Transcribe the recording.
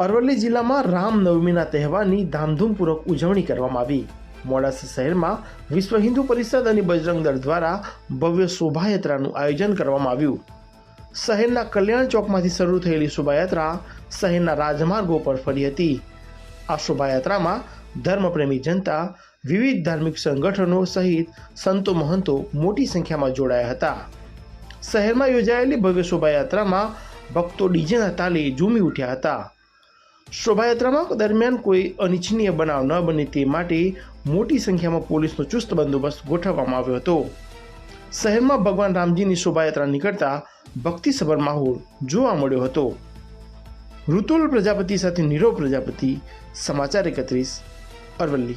અરવલ્લી જિલ્લામાં રામનવમીના તહેવારની ધામધૂમપૂર્વક ઉજવણી કરવામાં આવી. મોડાસા શહેરમાં વિશ્વ હિન્દુ પરિષદ અને બજરંગ દળ દ્વારા ભવ્ય શોભાયાત્રાનું આયોજન કરવામાં આવ્યું. શહેરના કલ્યાણ ચોકમાંથી શરૂ થયેલી શોભાયાત્રા શહેરના રાજમાર્ગો પર ફરી હતી. આ શોભાયાત્રામાં ધર્મપ્રેમી જનતા, વિવિધ ધાર્મિક સંગઠનો સહિત સંતો મહંતો મોટી સંખ્યામાં જોડાયા હતા. શહેરમાં યોજાયેલી ભવ્ય શોભાયાત્રામાં ભક્તો ડીજેના તાલે ઝૂમી ઉઠ્યા હતા. શોભાયાત્રામાં દરમિયાન કોઈ અનિચ્છનીય બનાવ ન બને તે માટે મોટી સંખ્યામાં પોલીસનો ચુસ્ત બંદોબસ્ત ગોઠવવામાં આવ્યો હતો. શહેરમાં ભગવાન રામજીની શોભાયાત્રા નીકળતા ભક્તિસભર માહોલ જોવા મળ્યો હતો. ઋતુલ પ્રજાપતિ સાથે નીરવ પ્રજાપતિ, સમાચાર એકત્રીસ, અરવલ્લી.